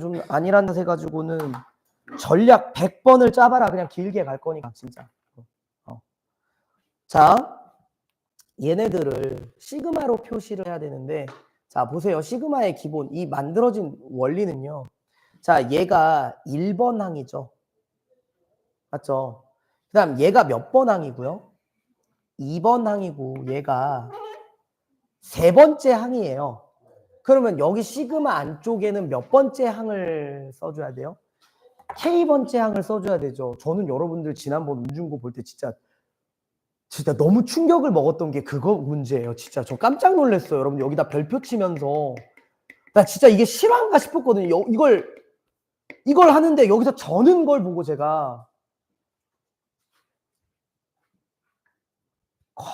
좀 아니란다 해가지고는 전략 100번을 짜봐라. 그냥 길게 갈 거니까 진짜. 어. 자 얘네들을 시그마로 표시를 해야 되는데 자 보세요. 시그마의 기본 이 만들어진 원리는요. 자 얘가 1번 항이죠. 맞죠? 그 다음 얘가 몇 번 항이고요? 2번 항이고 얘가 세 번째 항이에요 그러면 여기 시그마 안쪽에는 몇 번째 항을 써줘야 돼요? K번째 항을 써줘야 되죠. 저는 여러분들 지난번 운중고 볼 때 진짜 진짜 너무 충격을 먹었던 게 그거 문제예요. 진짜 저 깜짝 놀랐어요. 여러분 여기다 별표 치면서 나 진짜 이게 실화인가 싶었거든요. 여- 이걸 이걸 하는데 여기서 저는 걸 보고 제가 거,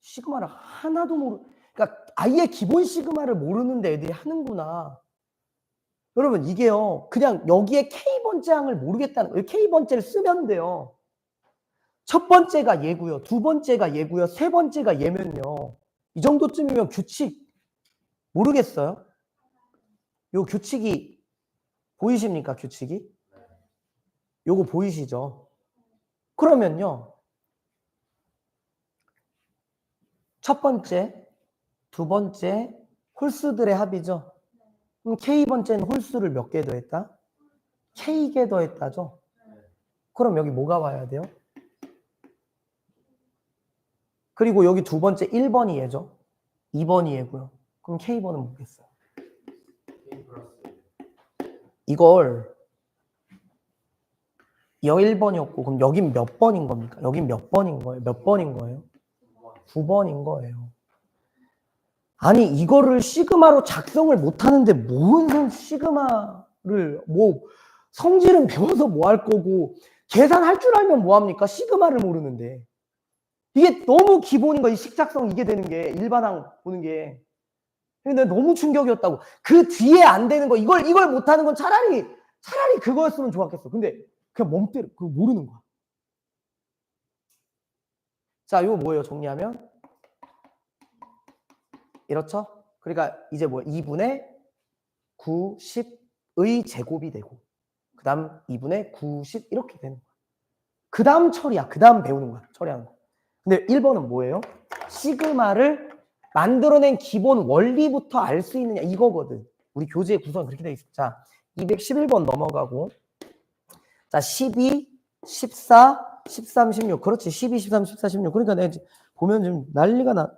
시그마를 하나도 모르 그러니까 아예 기본 시그마를 모르는데 애들이 하는구나. 여러분 이게요. 그냥 여기에 K번째 항을 모르겠다는 거예요. K번째를 쓰면 돼요. 첫 번째가 얘고요. 두 번째가 얘고요. 세 번째가 얘면요. 이 정도쯤이면 규칙 모르겠어요? 요 규칙이 보이십니까? 규칙이? 요거 보이시죠? 그러면요. 첫 번째, 두 번째 홀수들의 합이죠. 그럼 K번째는 홀수를 몇 개 더했다? K개 더했다죠? 그럼 여기 뭐가 와야 돼요? 그리고 여기 두 번째 1번이 얘죠? 2번이 얘고요. 그럼 K번은 뭐겠어요? 이걸 여기 1번이었고 그럼 여긴 몇 번인 겁니까? 여긴 몇 번인 거예요? 몇 번인 거예요? 9번인 거예요. 아니 이거를 시그마로 작성을 못 하는데 뭔 시그마를 뭐 성질은 배워서 뭐 할 거고 계산할 줄 알면 뭐 합니까? 시그마를 모르는데. 이게 너무 기본인 거야 이 식작성 이게 되는 게 일반항 보는 게. 근데 너무 충격이었다고. 그 뒤에 안 되는 거 이걸 이걸 못 하는 건 차라리 차라리 그거였으면 좋았겠어. 근데 그냥 멍때려 그거 모르는 거야. 자 이거 뭐예요? 정리하면 이렇죠? 그러니까 이제 뭐 2분의 9, 10의 제곱이 되고 그 다음 2분의 9, 10 이렇게 되는 거야. 그 다음 처리야. 그 다음 배우는 거야. 처리하는 거. 근데 1번은 뭐예요? 시그마를 만들어낸 기본 원리부터 알 수 있느냐 이거거든. 우리 교재의 구성이 그렇게 되어 있어. 자, 211번 넘어가고 자, 12, 14, 13, 16 그렇지. 12, 13, 14, 16 그러니까 내가 보면 좀 난리가 나.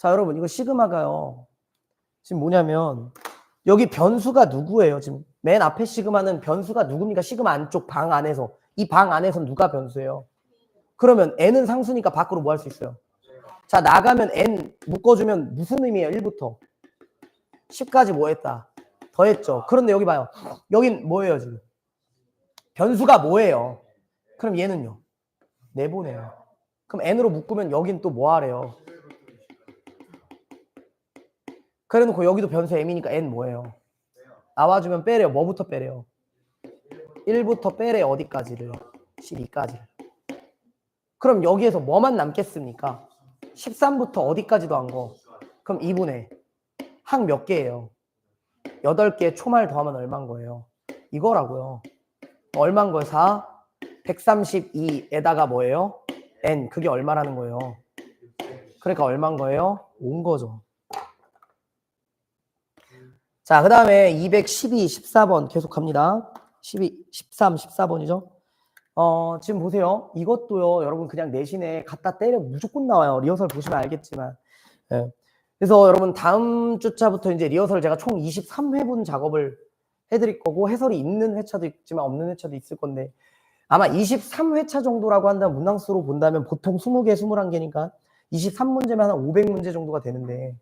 자, 여러분, 이거 시그마가요. 지금 뭐냐면, 여기 변수가 누구예요? 지금 맨 앞에 시그마는 변수가 누굽니까? 시그마 안쪽 방 안에서. 이 방 안에서 누가 변수예요? 그러면 n은 상수니까 밖으로 뭐 할 수 있어요? 자, 나가면 n 묶어주면 무슨 의미예요? 1부터. 10까지 뭐 했다? 더했죠. 그런데 여기 봐요. 여긴 뭐예요, 지금? 변수가 뭐예요? 그럼 얘는요? 내보내요. 그럼 n으로 묶으면 여긴 또 뭐 하래요? 그래 놓고 여기도 변수 m이니까 n 뭐예요? 나와주면 빼래요. 뭐부터 빼래요? 1부터 빼래요. 어디까지를? 12까지를. 그럼 여기에서 뭐만 남겠습니까? 13부터 어디까지도 한 거? 그럼 2분의 항 몇 개예요? 8개 초말 더하면 얼마인 거예요? 이거라고요. 얼마인 거예요? 4? 132에다가 뭐예요? n. 그게 얼마라는 거예요? 그러니까 얼마인 거예요? 온 거죠. 자, 그 다음에 212, 14번 계속 갑니다. 12, 13, 14번이죠. 어, 지금 보세요. 이것도요, 여러분 그냥 내신에 갖다 때려 무조건 나와요. 리허설 보시면 알겠지만. 예. 그래서 여러분 다음 주차부터 이제 리허설 제가 총 23회분 작업을 해드릴 거고 해설이 있는 회차도 있지만 없는 회차도 있을 건데 아마 23회차 정도라고 한다면 문항수로 본다면 보통 20개, 21개니까 23문제면 한 500문제 정도가 되는데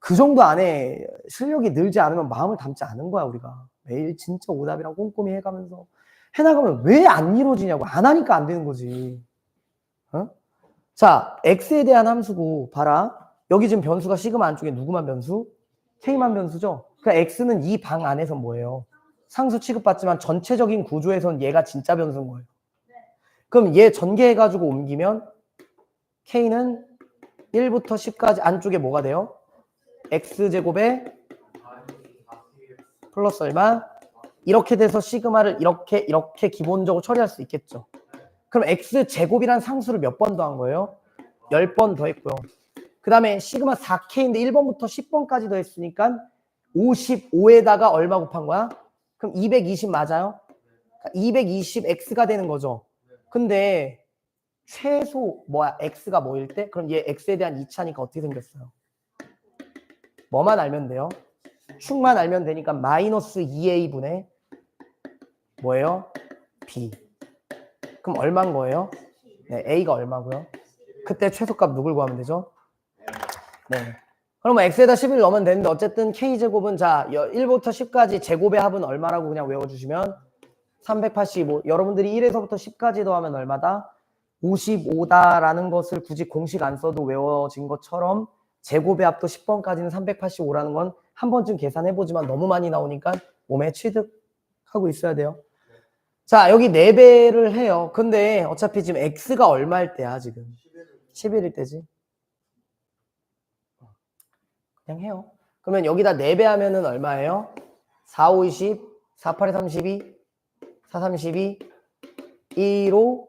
그 정도 안에 실력이 늘지 않으면 마음을 담지 않은 거야 우리가 매일 진짜 오답이랑 꼼꼼히 해가면서 해나가면 왜 안 이루어지냐고 안 하니까 안 되는 거지 어? 자 x에 대한 함수고 봐라 여기 지금 변수가 시그마 안쪽에 누구만 변수? k만 변수죠 그러니까 x는 이 방 안에서 뭐예요? 상수 취급받지만 전체적인 구조에선 얘가 진짜 변수인 거예요 그럼 얘 전개해가지고 옮기면 k는 1부터 10까지 안쪽에 뭐가 돼요? X제곱에 플러스 얼마 이렇게 돼서 시그마를 이렇게 이렇게 기본적으로 처리할 수 있겠죠. 그럼 x 제곱이란 상수를 몇 번 더 한 거예요? 10번 더 했고요. 그 다음에 시그마 4K인데 1번부터 10번까지 더 했으니까 55에다가 얼마 곱한 거야? 그럼 220 맞아요? 220x가 되는 거죠. 근데 최소 뭐야? x가 뭐일 때? 그럼 얘 x에 대한 이차니까 어떻게 생겼어요? 뭐만 알면 돼요? 축만 알면 되니까 마이너스 2a분의 뭐예요? b. 그럼 얼마인 거예요? 네, a가 얼마고요? 그때 최소값 누굴 구하면 되죠? 네. 그러면 x에다 11 넣으면 되는데 어쨌든 k제곱은 자 1부터 10까지 제곱의 합은 얼마라고 그냥 외워주시면 385 여러분들이 1에서부터 10까지 더하면 얼마다? 55다라는 것을 굳이 공식 안 써도 외워진 것처럼 제곱의 합도 10번까지는 385라는 건 한 번쯤 계산해보지만 너무 많이 나오니까 몸에 취득하고 있어야 돼요. 자 여기 4배를 해요. 근데 어차피 지금 x가 얼마일 때야 지금? 11일 때지. 그냥 해요. 그러면 여기다 4배 하면은 얼마예요? 4, 5, 20, 4, 8, 32, 4, 32, 1, 5,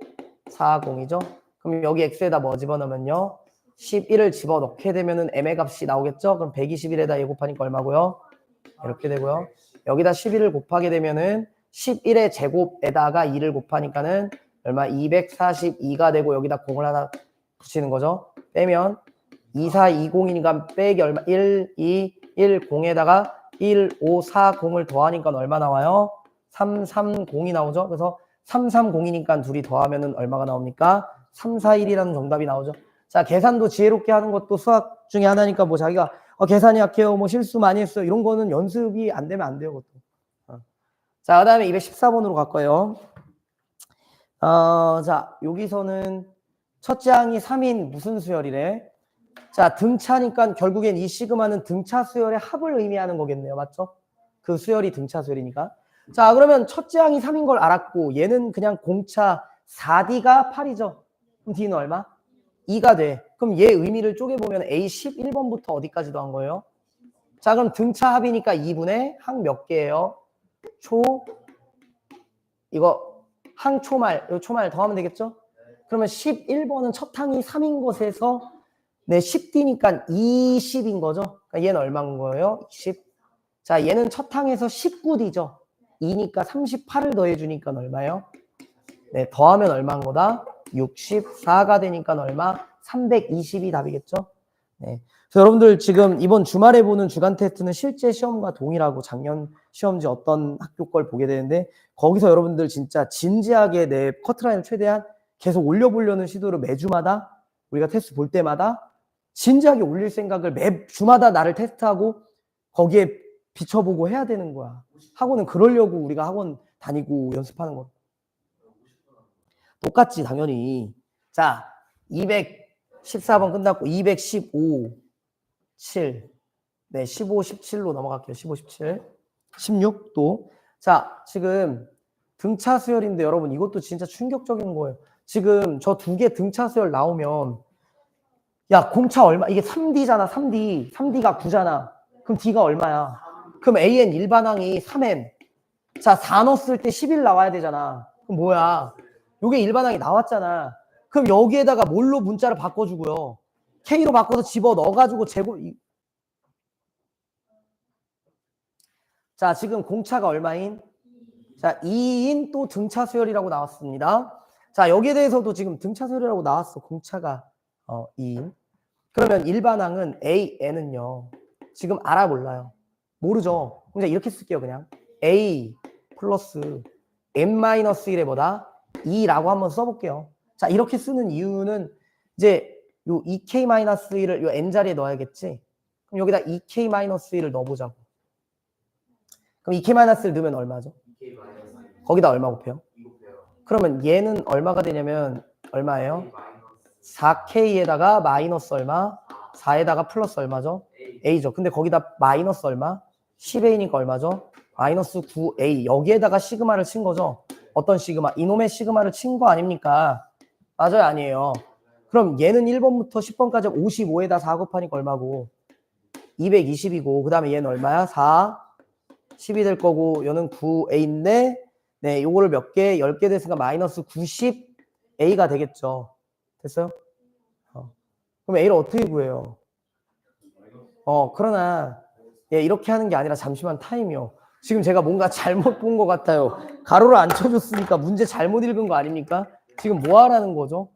4, 0이죠. 그럼 여기 x에다 뭐 집어넣으면요? 11을 집어넣게 되면은 m의 값이 나오겠죠? 그럼 121에다 얘 곱하니까 얼마고요? 이렇게 되고요. 여기다 11을 곱하게 되면은 11의 제곱에다가 2를 곱하니까는 얼마? 242가 되고 여기다 공을 하나 붙이는 거죠. 빼면 2420이니까 빼기 얼마? 1, 2, 1, 0에다가 1, 5, 4, 0을 더하니까 얼마 나와요? 330이 나오죠. 그래서 330이니까 둘이 더하면 은 얼마가 나옵니까? 341이라는 정답이 나오죠. 자, 계산도 지혜롭게 하는 것도 수학 중에 하나니까 뭐 자기가 어, 계산이 약해요. 뭐 실수 많이 했어요. 이런 거는 연습이 안 되면 안 돼요. 그것도. 어. 자, 그 다음에 214번으로 갈 거예요. 어, 자, 여기서는 첫째 항이 3인 무슨 수열이래? 자, 등차니까 결국엔 이 시그마는 등차 수열의 합을 의미하는 거겠네요. 맞죠? 그 수열이 등차 수열이니까. 자, 그러면 첫째 항이 3인 걸 알았고 얘는 그냥 공차 4D가 8이죠. 그럼 D는 얼마? 2가 돼. 그럼 얘 의미를 쪼개보면 A 11번부터 어디까지 더한 거예요? 자, 그럼 등차 합이니까 2분의 항 몇 개예요? 초 이거 항 초말, 이 초말 더하면 되겠죠? 그러면 11번은 첫 항이 3인 것에서 네, 10D니까 20인 거죠. 그러니까 얘는 얼마인 거예요? 20. 자, 얘는 첫 항에서 19D죠. 2니까 38을 더해주니까 얼마예요? 네, 더하면 얼마인 거다? 64가 되니까 얼마? 320이 답이겠죠? 네. 그래서 여러분들 지금 이번 주말에 보는 주간 테스트는 실제 시험과 동일하고 작년 시험지 어떤 학교 걸 보게 되는데 거기서 여러분들 진짜 진지하게 내 커트라인을 최대한 계속 올려보려는 시도를 매주마다 우리가 테스트 볼 때마다 진지하게 올릴 생각을 매 주마다 나를 테스트하고 거기에 비춰보고 해야 되는 거야. 학원은 그러려고 우리가 학원 다니고 연습하는 거. 똑같지 당연히. 자, 214번 끝났고 215, 7. 네, 15, 17로 넘어갈게요. 15, 17. 16 또. 자, 지금 등차 수열인데 여러분 이것도 진짜 충격적인 거예요. 지금 저 두 개 등차 수열 나오면 야, 공차 얼마? 이게 3D잖아, 3D. 3D가 9잖아. 그럼 D가 얼마야? 그럼 AN 일반항이 3N. 자, 4 넣었을 때 11 나와야 되잖아. 그럼 뭐야? 요게 일반항이 나왔잖아. 그럼 여기에다가 뭘로 문자를 바꿔주고요. K로 바꿔서 집어 넣어가지고 제곱. 이- 자, 지금 공차가 얼마인? 자, 2인 또 등차 수열이라고 나왔습니다. 자, 여기에 대해서도 지금 등차 수열이라고 나왔어. 공차가 어, 2인. 그러면 일반항은 AN은요. 지금 알아 몰라요. 모르죠. 그냥 이렇게 쓸게요, 그냥. A 플러스 N-1의 뭐다? 2라고 한번 써볼게요. 자, 이렇게 쓰는 이유는 이제 요 2K-1을 요 N 자리에 넣어야겠지. 그럼 여기다 2K-1을 넣어보자고. 그럼 2K-1을 넣으면 얼마죠? 거기다 얼마 곱해요? 그러면 얘는 얼마가 되냐면 얼마예요? 4K에다가 마이너스 얼마? 4에다가 플러스 얼마죠? A죠. 근데 거기다 마이너스 얼마? 10A니까 얼마죠? 마이너스 9A. 여기에다가 시그마를 친 거죠. 어떤 시그마? 이놈의 시그마를 친 거 아닙니까? 맞아요? 아니에요. 그럼 얘는 1번부터 10번까지 55에다 4 곱하니까 얼마고? 220이고 그 다음에 얘는 얼마야? 4, 10이 될 거고 요는 9a인데 네, 요거를 몇 개? 10개 됐으니까 마이너스 90a가 되겠죠. 됐어요? 어. 그럼 a를 어떻게 구해요? 어, 그러나 예, 이렇게 하는 게 아니라 잠시만 타임이요. 지금 제가 뭔가 잘못 본 것 같아요. 가로를 안 쳐줬으니까 문제 잘못 읽은 거 아닙니까? 지금 뭐 하라는 거죠?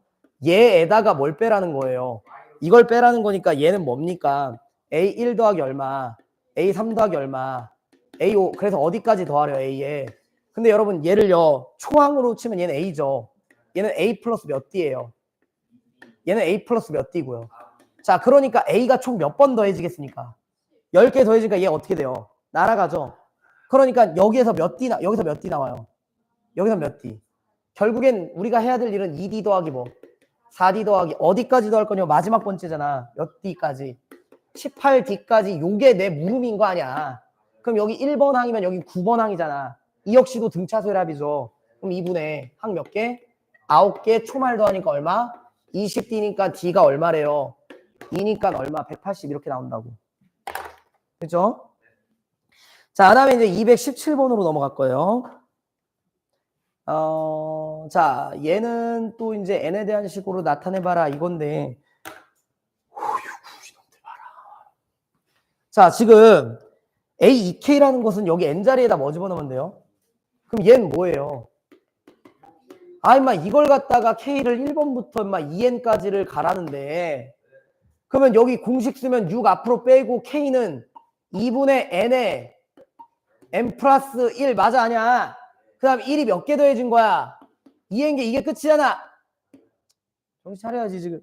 얘에다가 뭘 빼라는 거예요. 이걸 빼라는 거니까 얘는 뭡니까? A1 더하기 얼마? A3 더하기 얼마? A5 그래서 어디까지 더하려 A에 근데 여러분 얘를요 초항으로 치면 얘는 A죠 얘는 A 플러스 몇 D예요 얘는 A 플러스 몇 D고요 자 그러니까 A가 총 몇 번 더해지겠습니까 10개 더해지니까 얘 어떻게 돼요 날아가죠 그러니까 여기에서 몇 D 나 여기서 몇 D 나와요 여기서 몇 D 결국엔 우리가 해야 될 일은 2D 더하기 뭐 4D 더하기 어디까지 더할 거냐 마지막 번째잖아 몇 D까지 18D까지 요게 내 물음인 거 아니야 그럼 여기 1번 항이면 여기 9번 항이잖아. 이 역시도 등차소랍이죠. 그럼 2분의 항 몇 개? 9개 초말 더하니까 얼마? 20D니까 D가 얼마래요? 2니까 얼마? 180 이렇게 나온다고. 그죠? 자, 그 다음에 이제 217번으로 넘어갈 거예요. 어, 자, 얘는 또 이제 n에 대한 식으로 나타내봐라 이건데. 자, 지금 A2K라는 것은 여기 N자리에다 뭐 집어넣으면 돼요? 그럼 얘는 뭐예요? 아, 임마, 이걸 갖다가 K를 1번부터 임마 2N까지를 가라는데, 그러면 여기 공식 쓰면 6 앞으로 빼고 K는 2분의 N에 N 플러스 1 맞아, 아니야? 그 다음 1이 몇 개 더해진 거야? 2N게 이게 끝이잖아? 정신 차려야지, 지금.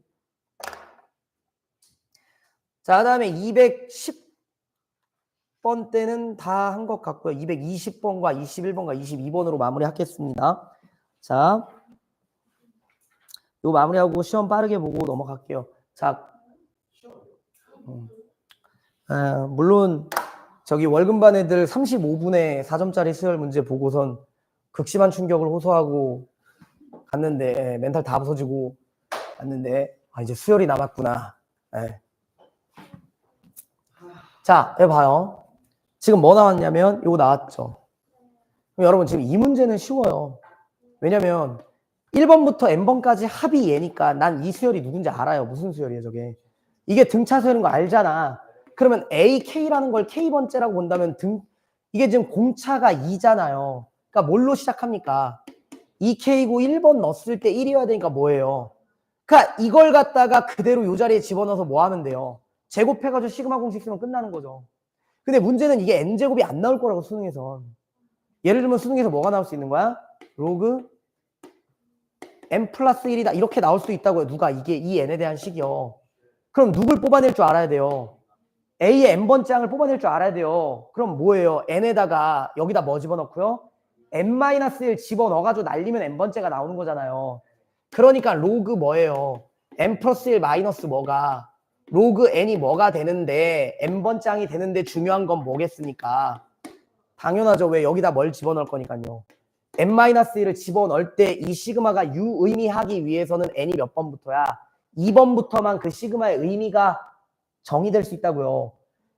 자, 그 다음에 210번 때는 다 한 것 같고요. 220번과 21번과 22번으로 마무리하겠습니다. 자, 요 마무리하고 시험 빠르게 보고 넘어갈게요. 자, 음. 아, 물론 저기 월급반 애들 35분에 4점짜리 수열 문제 보고선 극심한 충격을 호소하고 갔는데 예, 멘탈 다 부서지고 갔는데 아 이제 수열이 남았구나. 예. 자, 여기 봐요. 지금 뭐 나왔냐면 이거 나왔죠. 여러분 지금 이 문제는 쉬워요. 왜냐면 1번부터 n번까지 합이 얘니까 난 이 수열이 누군지 알아요. 무슨 수열이에요 저게. 이게 등차 수열인 거 알잖아. 그러면 AK라는 걸 K번째라고 본다면 등 이게 지금 공차가 2잖아요. 그러니까 뭘로 시작합니까? 2K고 1번 넣었을 때 1이어야 되니까 뭐예요? 그러니까 이걸 갖다가 그대로 이 자리에 집어넣어서 뭐 하면 돼요? 제곱해가지고 시그마 공식 쓰면 끝나는 거죠. 근데 문제는 이게 n제곱이 안 나올 거라고 수능에서 예를 들면 수능에서 뭐가 나올 수 있는 거야? 로그 n 플러스 1이다 이렇게 나올 수 있다고요 누가 이게 이 n에 대한 식이요 그럼 누굴 뽑아낼 줄 알아야 돼요 a의 n번째 항을 뽑아낼 줄 알아야 돼요 그럼 뭐예요 n에다가 여기다 뭐 집어넣고요 n-1 집어넣어가지고 날리면 n번째가 나오는 거잖아요 그러니까 로그 뭐예요 n 플러스 1 마이너스 뭐가 로그 n이 뭐가 되는데 n번째 항이 되는데 중요한 건 뭐겠습니까? 당연하죠. 왜 여기다 뭘 집어넣을 거니까요. n-1을 집어넣을 때 이 시그마가 유의미하기 위해서는 n이 몇 번부터야? 2번부터만 그 시그마의 의미가 정의될 수 있다고요.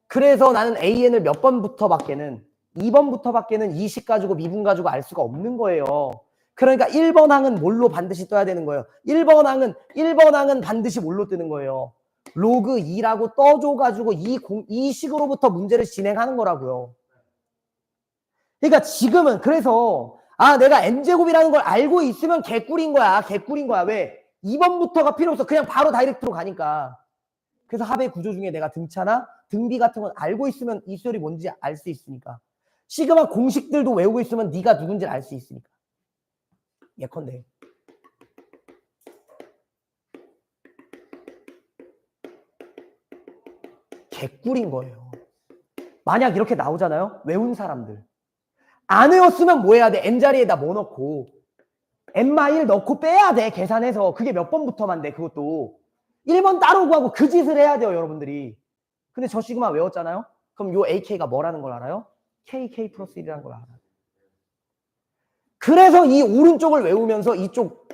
그래서 나는 an을 몇 번부터 밖에는 2번부터 밖에는 이식 가지고 미분 가지고 알 수가 없는 거예요. 그러니까 1번 항은 뭘로 반드시 떠야 되는 거예요. 1번 항은 1번 항은 반드시 뭘로 뜨는 거예요. 로그 2라고 떠줘 가지고 이, 공, 이 식으로부터 문제를 진행하는 거라고요. 그러니까 지금은 그래서 아 내가 n제곱이라는 걸 알고 있으면 개꿀인 거야. 개꿀인 거야. 왜? 2번부터가 필요 없어. 그냥 바로 다이렉트로 가니까. 그래서 합의 구조 중에 내가 등차나 등비 같은 건 알고 있으면 이 수열이 뭔지 알 수 있으니까. 시그마 공식들도 외우고 있으면 네가 누군지 알수 있으니까. 예컨대. 개꿀인 거예요. 만약 이렇게 나오잖아요. 외운 사람들. 안 외웠으면 뭐 해야 돼? n자리에다 뭐 넣고 n-1 넣고 빼야 돼. 계산해서. 그게 몇 번부터만 돼. 그것도. 1번 따로 구하고 그 짓을 해야 돼요. 여러분들이. 근데 저 시그마 외웠잖아요. 그럼 요 AK가 뭐라는 걸 알아요? KK 플러스 1이라는 걸 알아요. 그래서 이 오른쪽을 외우면서 이쪽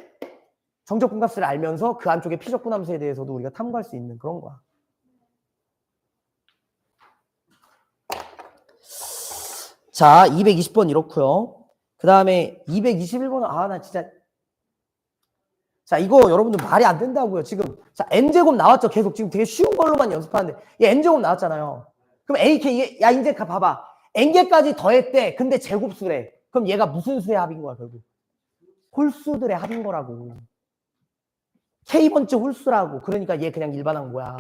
정적 분값을 알면서 그 안쪽에 피적분 함수에 대해서도 우리가 탐구할 수 있는 그런 거야. 자, 220번 이렇고요. 그 다음에 221번은 아, 나 진짜 자, 이거 여러분들 말이 안 된다고요. 지금 자, n제곱 나왔죠. 계속 지금 되게 쉬운 걸로만 연습하는데 얘 n제곱 나왔잖아요. 그럼 ak 야 이제 가 봐봐. n개까지 더했대. 근데 제곱수래. 그럼 얘가 무슨 수의 합인 거야, 결국? 홀수들의 합인 거라고. k번째 홀수라고. 그러니까 얘 그냥 일반한 거야.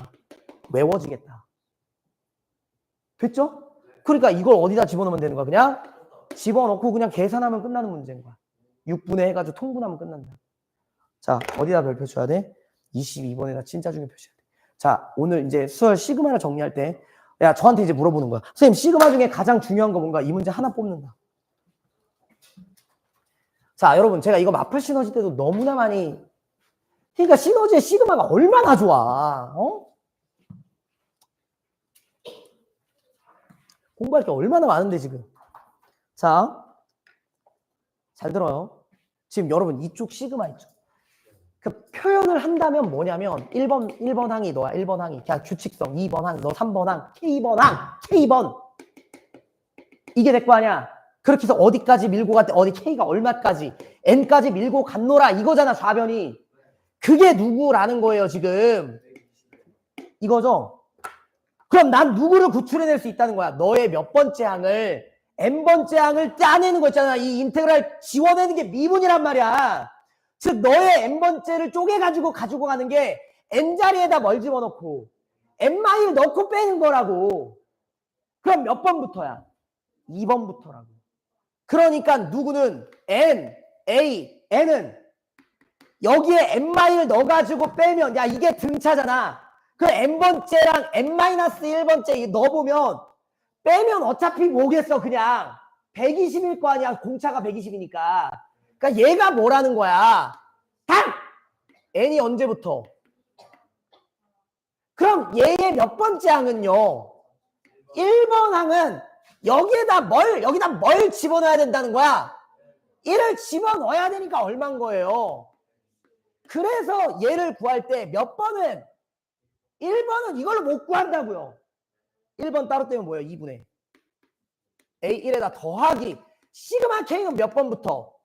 외워지겠다. 됐죠? 그러니까 이걸 어디다 집어넣으면 되는 거야? 그냥 집어넣고 그냥 계산하면 끝나는 문제인 거야. 6분의 해가지고 통분하면 끝난다. 자, 어디다 별표 줘야 돼? 22번에다 진짜 중에 표시해야 돼. 자, 오늘 이제 수열 시그마를 정리할 때, 야, 저한테 이제 물어보는 거야. 선생님, 시그마 중에 가장 중요한 거 뭔가? 이 문제 하나 뽑는다. 자, 여러분, 제가 이거 마플 시너지 때도 너무나 많이, 그러니까 시너지의 시그마가 얼마나 좋아, 어? 공부할 게 얼마나 많은데, 지금. 자, 잘 들어요. 지금 여러분, 이쪽 시그마 있죠? 그 표현을 한다면 뭐냐면 1번 1번 항이 너야 1번 항이. 그냥 규칙성. 2번 항 너 3번 항 K번 항 K번. 이게 될 거 아니야. 그렇게 해서 어디까지 밀고 갔대 어디 K가 얼마까지 N까지 밀고 갔노라 이거잖아 좌변이. 그게 누구라는 거예요 지금? 이거죠? 그럼 난 누구를 구출해낼 수 있다는 거야? 너의 몇 번째 항을 N번째 항을 짜내는 거 있잖아. 이 인테그랄 지워내는 게 미분이란 말이야 즉 너의 n번째를 쪼개가지고 가지고 가는 게 n자리에다 뭘 집어넣고 n마일 넣고 빼는 거라고. 그럼 몇 번부터야? 2번부터라고. 그러니까 누구는 n, a, n은 여기에 n마일 넣어가지고 빼면 야 이게 등차잖아. 그 n번째랑 n-1번째 넣어보면 빼면 어차피 뭐겠어 그냥? 120일 거 아니야. 공차가 120이니까 그러니까 얘가 뭐라는 거야? 단 n이 언제부터? 그럼 얘의 몇 번째 항은요? 1번 항은 여기에다 뭘 여기다 뭘 집어넣어야 된다는 거야? 1을 집어넣어야 되니까 얼마인 거예요? 그래서 얘를 구할 때 몇 번은 1번은 이걸로 못 구한다고요. 1번 따로 떼면 뭐예요? 2분의 A 1에다 더하기 시그마 K는 몇 번부터?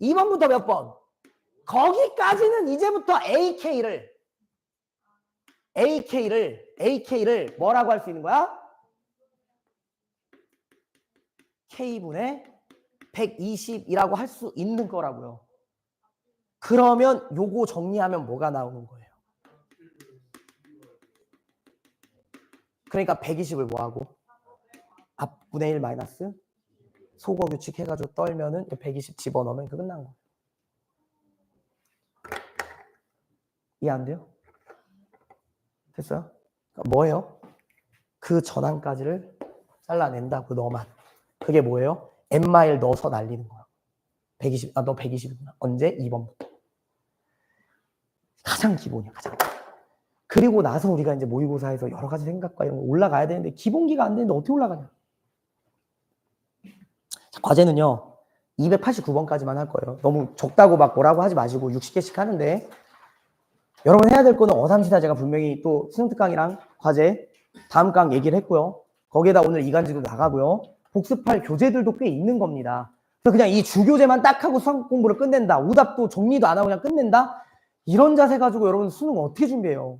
2번부터 몇 번? 거기까지는 이제부터 AK를 AK를 AK를 뭐라고 할 수 있는 거야? K분의 120이라고 할 수 있는 거라고요. 그러면 요거 정리하면 뭐가 나오는 거예요? 그러니까 120을 뭐하고? 앞분의 1 마이너스 소거 규칙 해가지고 떨면은 120 집어넣으면 그 끝난 거. 이해 안 돼요? 됐어요? 그러니까 뭐예요? 그 전항까지를 잘라낸다. 그 너만. 그게 뭐예요? n 마일 넣어서 날리는 거야. 120. 아, 너 120이구나. 언제? 2번부터. 가장 기본이야. 가장. 그리고 나서 우리가 이제 모의고사에서 여러 가지 생각과 이런 거 올라가야 되는데 기본기가 안 되는데 어떻게 올라가냐? 자, 과제는요. 289번까지만 할 거예요. 너무 적다고 막 뭐라고 하지 마시고 60개씩 하는데 여러분 해야 될 거는 어삼시다 제가 분명히 또 수능특 강이랑 과제 다음 강 얘기를 했고요. 거기에다 오늘 이간질도 나가고요. 복습할 교재들도 꽤 있는 겁니다. 그래서 그냥 이 주교재만 딱 하고 수학 공부를 끝낸다. 오답도 정리도 안 하고 그냥 끝낸다. 이런 자세 가지고 여러분 수능 어떻게 준비해요?